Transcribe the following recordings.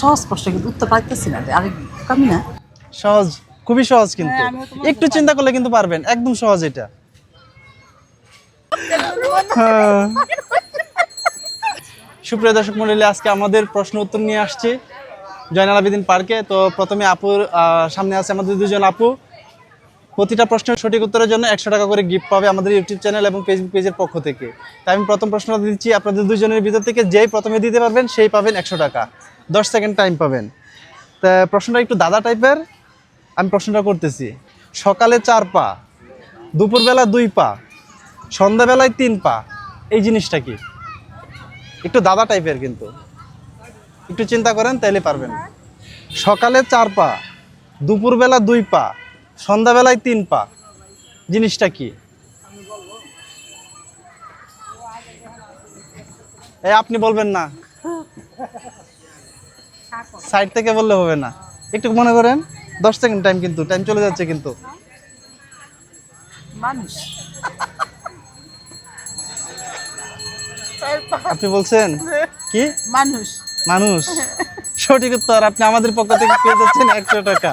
সহজ প্রশ্ন কিন্তু উত্তর পাইতেছি না। আরে কামি না। সহজ খুবই সহজ কিন্তু। হ্যাঁ, একটু চিন্তা করলে কিন্তু পারবেন একদম সহজ এটা। হ্যাঁ। সুপ্রিয় দর্শক মন্ডলী আজকে আমাদের প্রশ্ন উত্তর নিয়ে আসছি জয়নাল আবেদিন পার্কে। তো প্রথমে আপুর আহ, সামনে আছে আমাদের দুজন আপু। প্রতিটা প্রশ্নের সঠিক উত্তরের জন্য একশো টাকা করে গিফট পাবে আমাদের ইউটিউব চ্যানেল এবং ফেসবুক পেজের পক্ষ থেকে। তাই আমি প্রথম প্রশ্নটা দিচ্ছি, আপনাদের দুজনের ভিতর থেকে যেই প্রথমে দিতে পারবেন সেই পাবেন একশো টাকা। দশ সেকেন্ড টাইম পাবেন। তা প্রশ্নটা একটু দাদা টাইপের আমি প্রশ্নটা করতেছি, সকালে চার পা, দুপুরবেলা দুই পা, সন্ধ্যাবেলায় তিন পা, এই জিনিসটা কি? একটু দাদা টাইপের কিন্তু। একটু চিন্তা করেন, তাইলে পারবেন। সকালে চার পা, দুপুরবেলা দুই পা সন্ধ্যাবেলায় তিন পা। জিনিসটা কি? এই আপনি বলবেন না। সাইড থেকে বললে হবে না। একটু মনে করেন দশ সেকেন্ড টাইম কিন্তু টাইম চলে যাচ্ছে কিন্তু। মানুষ। আপনি বলছেন কি? মানুষ। মানুষ। সঠিক উত্তর আপনি আমাদের পক্ষ থেকে পেয়ে যাচ্ছেন একশো টাকা।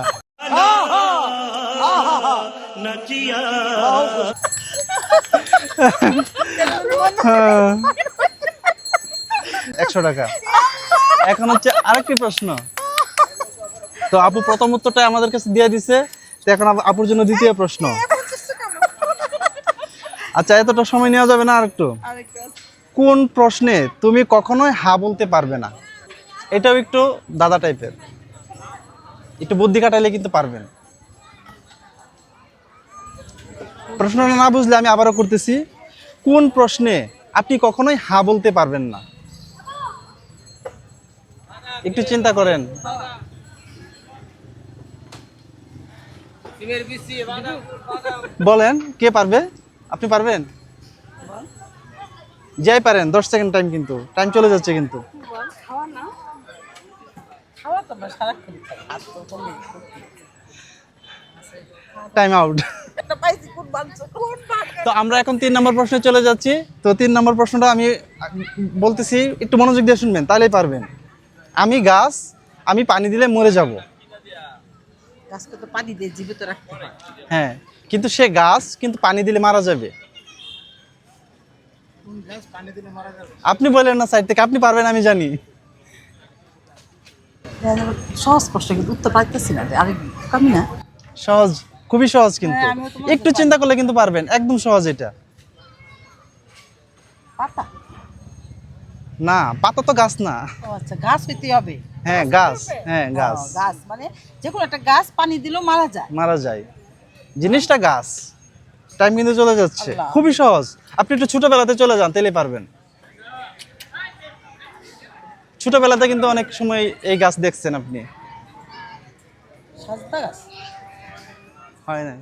একশো টাকা। এখন হচ্ছে আরেকটি প্রশ্ন। তো আপু প্রথম উত্তরটা আমাদের কাছে দিয়ে দিছে, তো এখন আপুর জন্য দ্বিতীয় প্রশ্ন। আচ্ছা এতটা সময় নেওয়া যাবে না আর একটু কোন প্রশ্নে তুমি কখনোই হা বলতে পারবে না? এটাও একটু দাদা টাইপের একটু বুদ্ধি কাটাইলে কিন্তু পারবেন। প্রশ্নটা না বুঝলে আমি আবারও করতেছি। কোন প্রশ্নে আপনি কখনোই হা বলতে পারবেন না? একটু চিন্তা করেন। বলেন, কে পারবে? আপনি পারবেন? যাই পারেন, দশ সেকেন্ড টাইম কিন্তু টাইম চলে যাচ্ছে কিন্তু। টাইম আউট একটা পাইছি কোন তো আমরা এখন তিন নম্বর প্রশ্নে চলে যাচ্ছি। তো তিন নম্বর প্রশ্নটা আমি বলতেছি একটু মনোযোগ দিয়ে শুনবেন তাহলেই পারবেন। আমি গাছ আমি পানি দিলে মরে যাব। গাছকে তো পানি দিয়ে জীবিত রাখতে হয়। হ্যাঁ কিন্তু সে গাছ কিন্তু পানি দিলে মারা যাবে। আপনি বলেন না সাইড থেকে আপনি পারবেন আমি জানি। সহজ প্রশ্ন কিন্তু উত্তর পাইতেছি না আরে কামি না। সহজ। খুবই সহজ কিন্তু। হ্যাঁ, আমিও তো মনে একটু চিন্তা করলে কিন্তু পারবেন একদম সহজ এটা। পাতা? না পাতা তো গাছ না। আচ্ছা গাছ হইতে হবে। হ্যাঁ গাছ হ্যাঁ গাছ। গাছ মানে যে কোনো একটা গাছ পানি দিলেও মারা যায়। মারা যায়। জিনিসটা গাছ। টাইম কিন্তু চলে যাচ্ছে। খুবই সহজ। আপনি একটু ছোটবেলাতে চলে যান তাহলে পারবেন। ছোটবেলাতে কিন্তু অনেক সময় এই গাছ দেখছেন আপনি। সজনা গাছ? হয় না